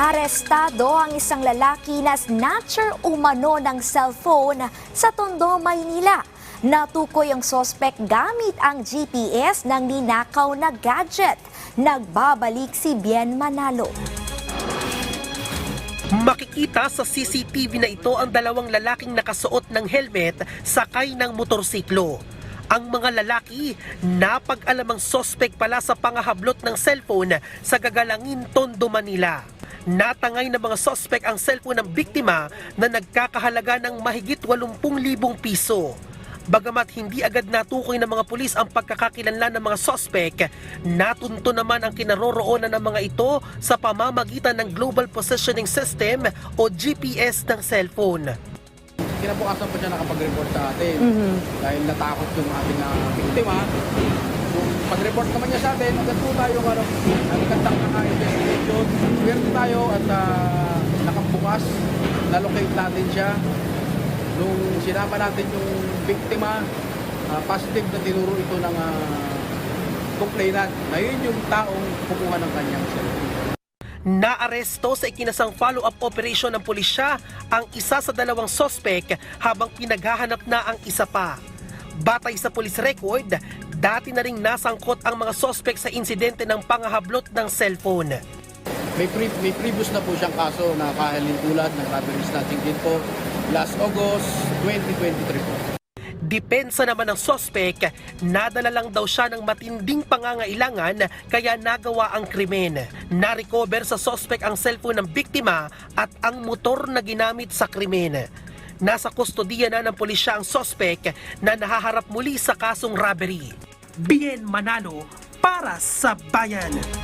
Arestado ang isang lalaki na snatcher umano ng cellphone sa Tondo, Maynila. Natukoy ang sospek gamit ang GPS ng ninakaw na gadget. Nagbabalik si Bien Manalo. Makikita sa CCTV na ito ang dalawang lalaking nakasuot ng helmet sakay ng motorsiklo. Ang mga lalaki, napag-alamang sospek pala sa pangahablot ng cellphone sa Gagalangin, Tondo, Manila. Natangay ng mga sospek ang cellphone ng biktima na nagkakahalaga ng mahigit 80,000 piso. Bagamat hindi agad natukoy ng mga pulis ang pagkakakilanlan ng mga sospek, natunto naman ang kinaroroonan ng mga ito sa pamamagitan ng Global Positioning System o GPS ng cellphone. Kinabukasan po siya nakapag-report sa atin. Dahil natakot yung ating na biktima. Nung pag-report naman niya sa atin, agad po tayo ano, nagkandak ng uh, investigation. Swerte tayo at uh, nakabukas. Na-locate natin siya. Nung sinama natin yung biktima, ah, positive na tinuro ito ng ah, complainant. Na yun yung taong kumuha ng kanyang cellphone. Naaresto sa ikinasang follow-up operation ng pulisya ang isa sa dalawang sospek habang pinaghahanap na ang isa pa. Batay sa police record, dati na ring nasangkot ang mga sospek sa insidente ng pangahablot ng cellphone. May, pre- may previous na po siyang kaso na kahalin tulad ng robbery snatching din po last August 2023 po. Depensa naman ng sospek, nadala lang daw siya ng matinding pangangailangan kaya nagawa ang krimen. Narecover sa sospek ang cellphone ng biktima at ang motor na ginamit sa krimen. Nasa kustodiya na ng pulisya ang sospek na nahaharap muli sa kasong robbery. Bien Manalo para sa bayan.